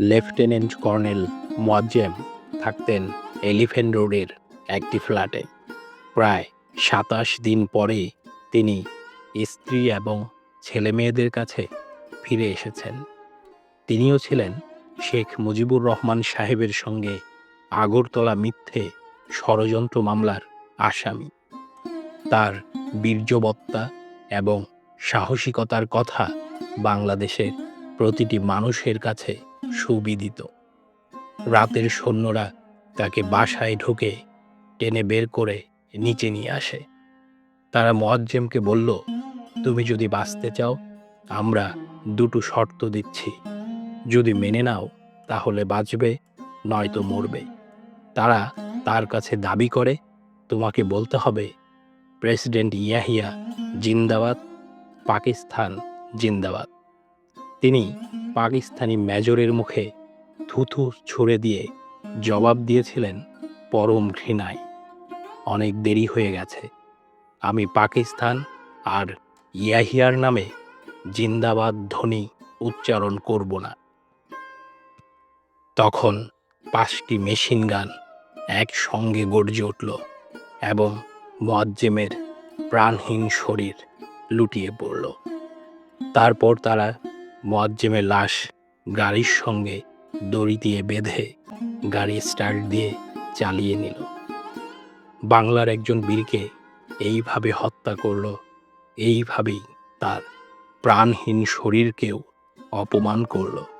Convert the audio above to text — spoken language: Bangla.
লেফটেন্যান্ট কর্নেল মোয়াজ্জেম থাকতেন এলিফেন্ট রোডের একটি ফ্ল্যাটে। প্রায় সাতাশ দিন পরে তিনি স্ত্রী এবং ছেলেমেয়েদের কাছে ফিরে এসেছেন। তিনিও ছিলেন শেখ মুজিবুর রহমান সাহেবের সঙ্গে আগরতলা মিথ্যে ষড়যন্ত্র মামলার আসামি। তার বীর্যবত্তা এবং সাহসিকতার কথা বাংলাদেশের প্রতিটি মানুষের কাছে সুবিদিত। রাতের সৈন্যরা তাকে বাসায় ঢুকে টেনে বের করে নিচে নিয়ে আসে। তারা মোয়াজ্জেমকে বলল, তুমি যদি বাঁচতে চাও, আমরা দুটো শর্ত দিচ্ছি। যদি মেনে নাও, তাহলে বাঁচবে, নয়তো মরবে। তারা তার কাছে দাবি করে, তোমাকে বলতে হবে, প্রেসিডেন্ট ইয়াহিয়া জিন্দাবাদ, পাকিস্তান জিন্দাবাদ। তিনি পাকিস্তানি মেজরের মুখে থুথু ছুঁড়ে দিয়ে জবাব দিয়েছিলেন পরম ঘৃণায়। অনেক দেরি হয়ে গেছে। আমি পাকিস্তান আর ইয়াহিয়ার নামে জিন্দাবাদ ধ্বনি উচ্চারণ করব না। তখন পাঁচটি মেশিন গান একসঙ্গে গর্জে উঠল এবং মোয়াজ্জেমের প্রাণহীন শরীর লুটিয়ে পড়ল। তারপর তারা মোয়াজ্জেমের লাশ গাড়ির সঙ্গে দড়ি দিয়ে বেঁধে গাড়ি স্টার্ট দিয়ে চালিয়ে নিল। বাংলার একজন বীরকে এইভাবে হত্যা করল, এইভাবেই তার প্রাণহীন শরীরকেও অপমান করল।